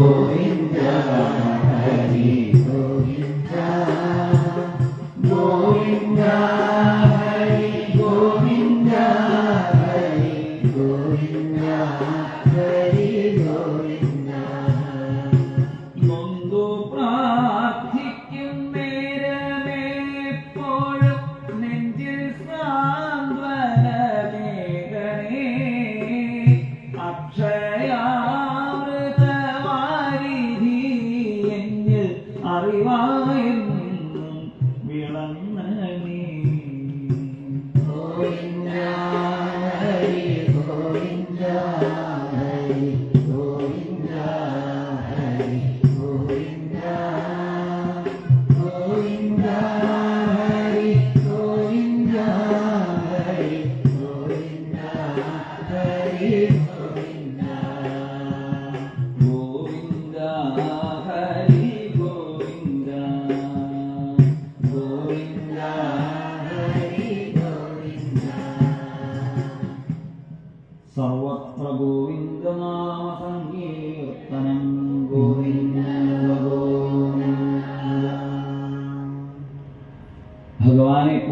गोविंद हरि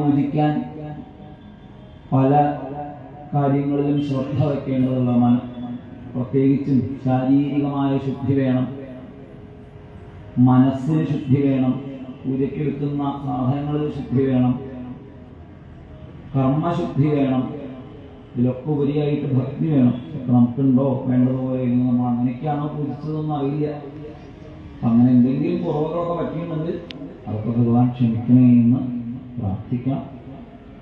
പൂജിക്കാൻ പല കാര്യങ്ങളിലും ശ്രദ്ധ വയ്ക്കേണ്ടതുള്ള മന. പ്രത്യേകിച്ചും ശാരീരികമായ ശുദ്ധി വേണം. മനസ്സിന് ശുദ്ധി വേണം. പൂജയ്ക്കെടുക്കുന്ന സാധനങ്ങളിൽ ശുദ്ധി വേണം. കർമ്മശുദ്ധി വേണം. ഇതിലൊക്കെ ഉപരിയായിട്ട് ഭക്തി വേണം. നമുക്കുണ്ടോ? വേണ്ടതുപോലെ ഇല്ലെങ്കിൽ നമ്മൾ അങ്ങനെയൊക്കെയാണോ പൂജിച്ചതെന്ന് അറിയില്ല. അങ്ങനെ എന്തെങ്കിലും കുറവുകളൊക്കെ പറ്റിയിട്ടുണ്ടെങ്കിൽ അതൊക്കെ ഭഗവാൻ ക്ഷമിക്കണേ എന്ന് പ്രാർത്ഥിക്കാം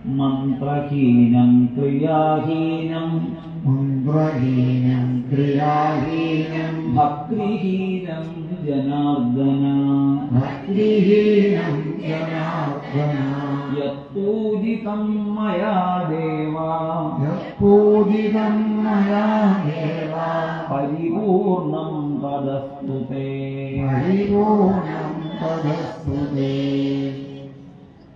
മന്ത്രഹീനം ക്രിയാഹീനം. മന്ത്രഹീനം ക്രിയാഹീനം. ഭക്തിഹീനം ജനാർദ്ദന. ഭക്തിഹീനം ജനാർദ്ദന. യത്പൂജിതം മയാ ദേവ. യത്പൂജിതം മയാ ദേവ. പരിപൂർണം തദസ്തു തേ പരിപൂർണം തദസ്തുതേ. ഇനി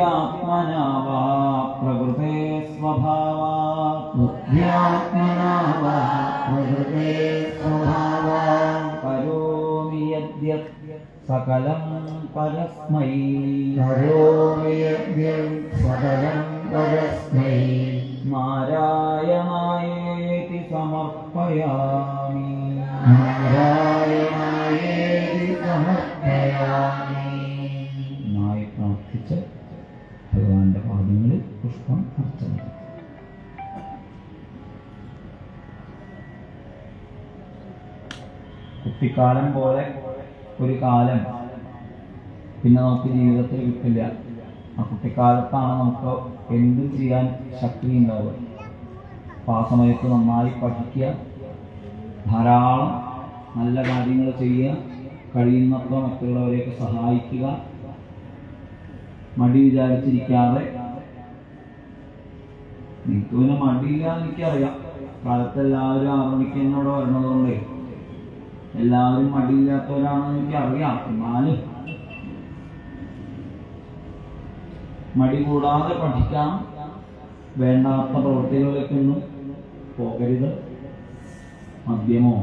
ബുദ്ധ്യാത്മനാ വാ പ്രകൃതേ സ്വഭാവ. ബുദ്ധ്യാത്മനാ വാ പ്രകൃതേ സ്വഭാവ. കരോമി യദ്യത് സകലം പരസ്മൈ. കരോമി യജ്ഞം സകലം പരസ്മൈ. നാരായണായേതി സമർപ്പയാമി. നാരായണായേതി സമർപ്പയാമി. പാദങ്ങളിൽ പുഷ്പം അർച്ചന. കുട്ടിക്കാലം പോലെ ഒരു കാലം. പിന്നെ നമുക്ക് ജീവിതത്തിൽ കിട്ടില്ല. ആ കുട്ടിക്കാലത്താണ് നമുക്ക് എന്തും ചെയ്യാൻ ശക്തി ഉണ്ടാവുക. അപ്പോൾ ആ സമയത്ത് നന്നായി പഠിക്കുക. ധാരാളം നല്ല കാര്യങ്ങൾ ചെയ്യുക. കഴിയുന്നത്ര മറ്റുള്ളവരെയൊക്കെ സഹായിക്കുക. മടി വിചാരിച്ചിരിക്കാതെ എനിക്ക് പിന്നെ മടിയില്ല എനിക്കറിയാം. കാലത്ത് എല്ലാവരും ആവർണിക്കുന്നോടെ വരണതുകൊണ്ടേ എല്ലാവരും മടിയില്ലാത്തവരാണെന്ന് എനിക്കറിയാം. എന്നാലും മടി കൂടാതെ പഠിക്കാം. വേണ്ടാത്ത പ്രവൃത്തികളിലേക്കൊന്നും പോകരുത്. മദ്യമോ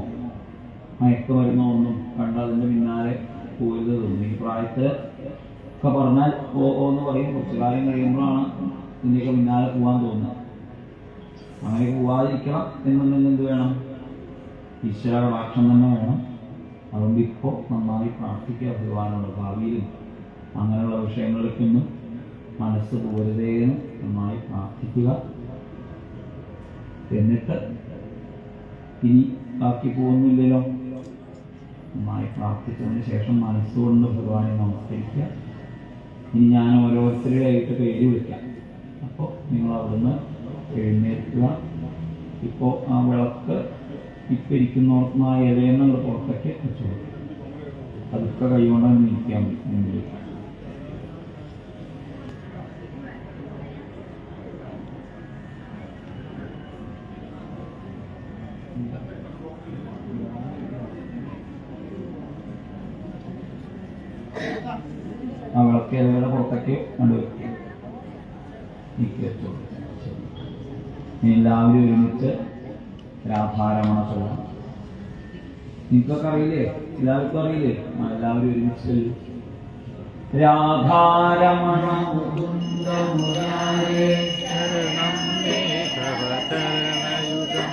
മയക്കുമരുന്നോ ഒന്നും കണ്ട് അതിന്റെ പിന്നാലെ പോരുത്. തോന്നുന്നു ഈ പ്രായത്തിൽ ഒക്കെ പറഞ്ഞാൽ ഓ എന്ന് പറയും. കുറച്ചു കാലം കഴിയുമ്പോഴാണ് ഇതിന്റെയൊക്കെ പിന്നാലെ പോകാൻ തോന്നുന്നത്. അങ്ങനെ പോവാതിരിക്കണം എന്നുണ്ടെങ്കിൽ എന്ത് വേണം? ഈശ്വരയുടെ കടാക്ഷം തന്നെ വേണം. അതുകൊണ്ട് ഇപ്പോൾ നന്നായി പ്രാർത്ഥിക്കുക ഭഗവാനോട് ഭാവിയിലും അങ്ങനെയുള്ള വിഷയങ്ങളിലേക്കൊന്നും മനസ്സ് പോരുതേന്ന് നന്നായി പ്രാർത്ഥിക്കുക. എന്നിട്ട് ഇനി ബാക്കി പോകുന്നില്ലല്ലോ. നന്നായി പ്രാർത്ഥിച്ചതിന് ശേഷം മനസ്സുകൊണ്ട് ഭഗവാനെ നമസ്കരിക്കുക. ഇനി ഞാൻ ഓരോരുത്തരെയായിട്ട് പേര് വിളിക്കാം. അപ്പോൾ നിങ്ങൾ അവിടുന്ന് എഴുന്നേൽക്കുക ഇപ്പോൾ ആ വിളക്ക് ഇപ്പം ഇരിക്കുന്നോർക്കുന്ന ആ ഇലയെന്നുള്ള പുറത്തേക്ക് വെച്ചു കൊടുക്കുക അതൊക്കെ കൈകൊണ്ടാണ് നിൽക്കാൻ മുന്നിൽ ആ വിളക്ക് ഇലയുടെ പുറത്തേക്ക് വെച്ചു ഇനി എല്ലാവരും ഒരുമിച്ച് രാധാരമണ ചൊല്ലാം നിങ്ങൾക്കൊക്കെ അറിയില്ലേ എല്ലാവർക്കും അറിയില്ലേ? എല്ലാവരും ഒരുമിച്ച്. രാധാരമണ മുകുന്ദ മുരാരേ ശരണം മേ തവ ചരണയുഗം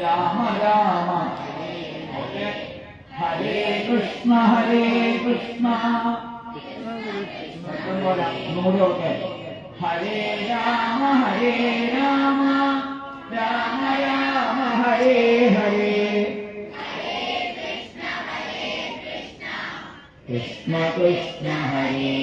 రామ రామ హరే కృష్ణ హరే కృష్ణ. మూడు ఒకటే హరే రామ హరే రామ రామ రామ హరే హరే. కృష్ణ కృష్ణ హరే